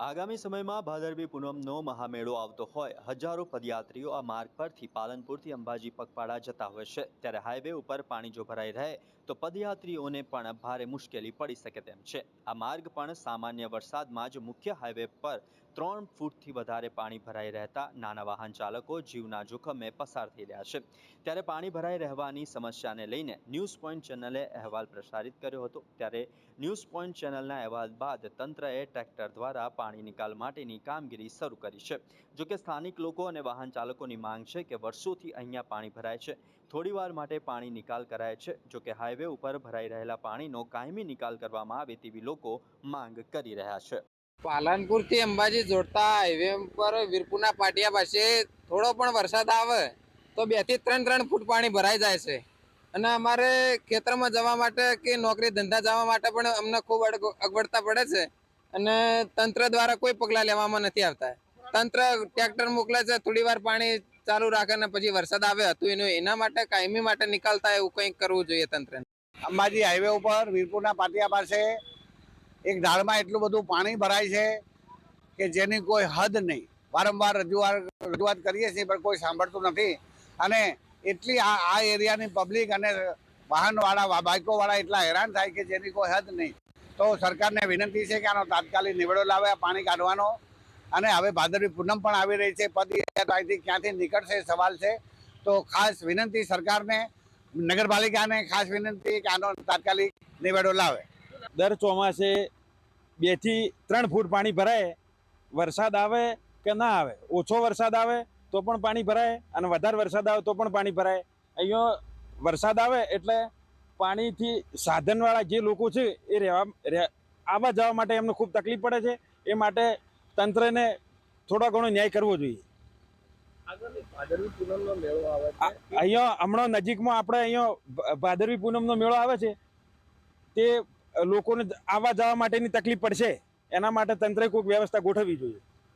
આગામી સમયમાં ભાદરવી પૂનમનો મહામેળો આવતો હોય. હજારો પદયાત્રીઓ આ માર્ગ પરથી પાલનપુરથી અંબાજી પગપાળા જતા હોય છે. ત્યારે હાઈવે ઉપર પાણી જો ભરાઈ રહે, તો પદયાત્રીઓને પણ ભારે મુશ્કેલી પડી શકે તેમ છે. આ માર્ગ પણ સામાન્ય વરસાદમાં જ મુખ્ય હાઈવે પર ત્રણ ફૂટથી વધારે પાણી ભરાઈ રહેતા નાના વાહન ચાલકો જીવના જોખમે પસાર થઈ રહ્યા છે. ત્યારે પાણી ભરાઈ રહેવાની સમસ્યાને લઈને ન્યૂઝ પોઈન્ટ ચેનલે અહેવાલ પ્રસારિત કર્યો હતો. ત્યારે ન્યૂઝ પોઈન્ટ ચેનલના અહેવાલ બાદ તંત્રએ ટ્રેક્ટર દ્વારા પાણી નિકાલ માટેની કામગીરી શરૂ કરી છે. જોકે સ્થાનિક લોકો અને વાહન ચાલકોની માંગ છે કે વર્ષોથી અહીંયા પાણી ભરાય છે. થોડીવાર માટે પાણી નિકાલ કરાય છે. જોકે હાઈવે ઉપર ભરાઈ રહેલા પાણીનો કાયમી નિકાલ કરવામાં આવે તેવી લોકો માંગ કરી રહ્યા છે. પાલનપુરથી અંબાજી જોડતા હાઈવે પર વીરપુરના પાટિયા પાસે થોડો પણ વરસાદ આવે તો બેથી ત્રણ ત્રણ ફૂટ પાણી ભરાઈ જાય છે. અને અમારે ખેતરમાં જવા માટે કે નોકરી ધંધા જવા માટે પણ અમને ખૂબ અગવડતા પડે છે. અને તંત્ર દ્વારા કોઈ પગલાં લેવામાં નથી આવતા. તંત્ર ટ્રેક્ટર મોકલે છે, થોડી વાર પાણી ચાલુ રાખે ને પછી વરસાદ આવે હતું એનું, એના માટે કાયમી માટે નીકળતા એવું કંઈક કરવું જોઈએ તંત્ર અંબાજી હાઈવે ઉપર વીરપુરના પાટિયા પાસે એક ઢાળમાં એટલું બધું પાણી ભરાય છે કે જેની કોઈ હદ નહીં. વારંવાર રજૂઆત રજૂઆત કરીએ છીએ, પણ કોઈ સાંભળતું નથી. અને એટલી આ આ એરિયાની પબ્લિક અને વાહનવાળા બાઇકોવાળા એટલા હેરાન થાય કે જેની કોઈ હદ નહીં. તો સરકારને વિનંતી છે કે આનો તાત્કાલિક નિવેડો લાવે પાણી કાઢવાનો. અને હવે ભાદરવી પૂનમ પણ આવી રહી છે પદયાત્રા અહીંથી ક્યાંથી નીકળશે સવાલ છે. તો ખાસ વિનંતી સરકારને, નગરપાલિકાને ખાસ વિનંતી કે આનો તાત્કાલિક નિવેડો લાવે. દર ચોમાસે બેથી ત્રણ ફૂટ પાણી ભરાય વરસાદ આવે કે ના આવે? ઓછો વરસાદ આવે તો પણ પાણી ભરાય અને વધારે વરસાદ આવે તો પણ પાણી ભરાય. અહીંયા વરસાદ આવે એટલે પાણીથી સાધનવાળા જે લોકો છે એ રહેવા રહે- આવવા જવા માટે એમને ખૂબ તકલીફ પડે છે. એ માટે તંત્રને થોડો ઘણો ન્યાય કરવો જોઈએ. અહીંયા હમણાં નજીકમાં આપણે અહીંયા ભાદરવી પૂનમનો મેળો આવે છે. તે લોકોને આવવા જવા માટેની તકલીફ પડશે એના માટે તંત્રે કોઈક વ્યવસ્થા ગોઠવવી જોઈએ.